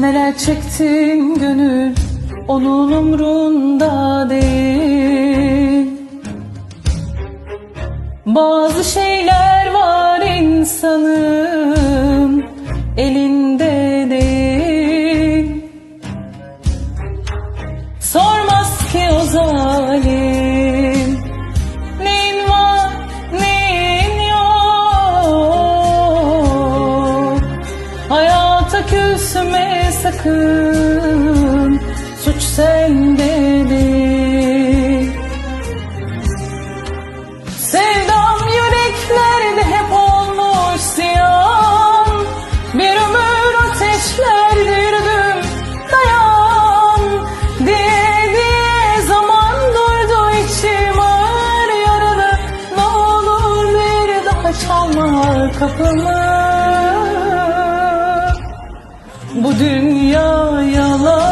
Neler çektin gönül? Onun umrunda değil. Bazı şeyler var insanın elinde değil. Sormaz ki o zalim Neyin var neyin yok? Hayata küsme sakın Suç sende değil. Sevdam yüreklerde hep olmuş ziyan Bir ömür ateşlerde yürüdüm dayan. Diye diye zaman durdu içim ağır yaralı Ne olur bir daha çalma kapımı Bu dünya yalan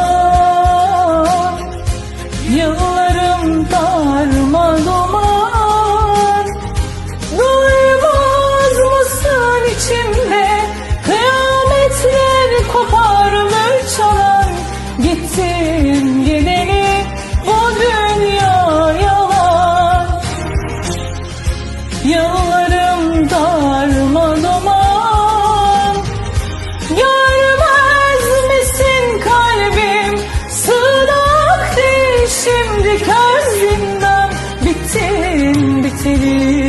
şimdi kör zindan Bittin biteli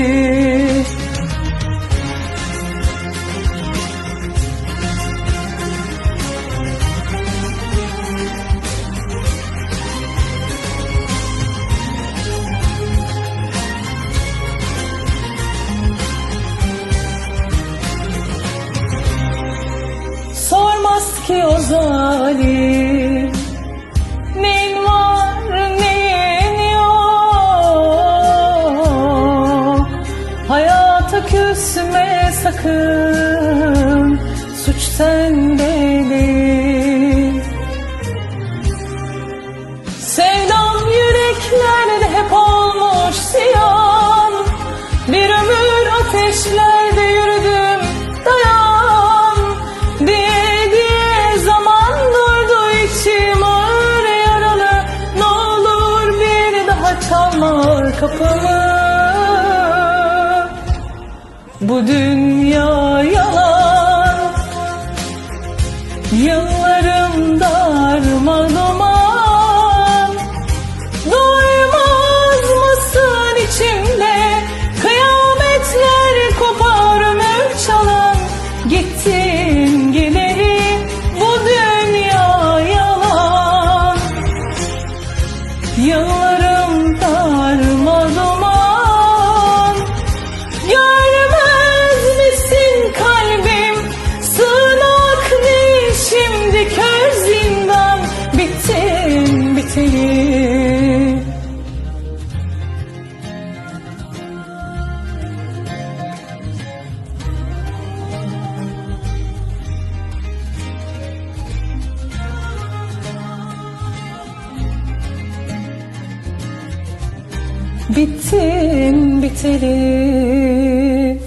Sormaz ki o zalim Suç sende Sevdam yüreklerde hep olmuş ziyan. Bir ömür ateşlerde yürüdüm dayan. Diye diye zaman durdu içim ağır yaralı. Ne olur bir daha çalma kapımı. Bu dünya yalan Bittin biteli.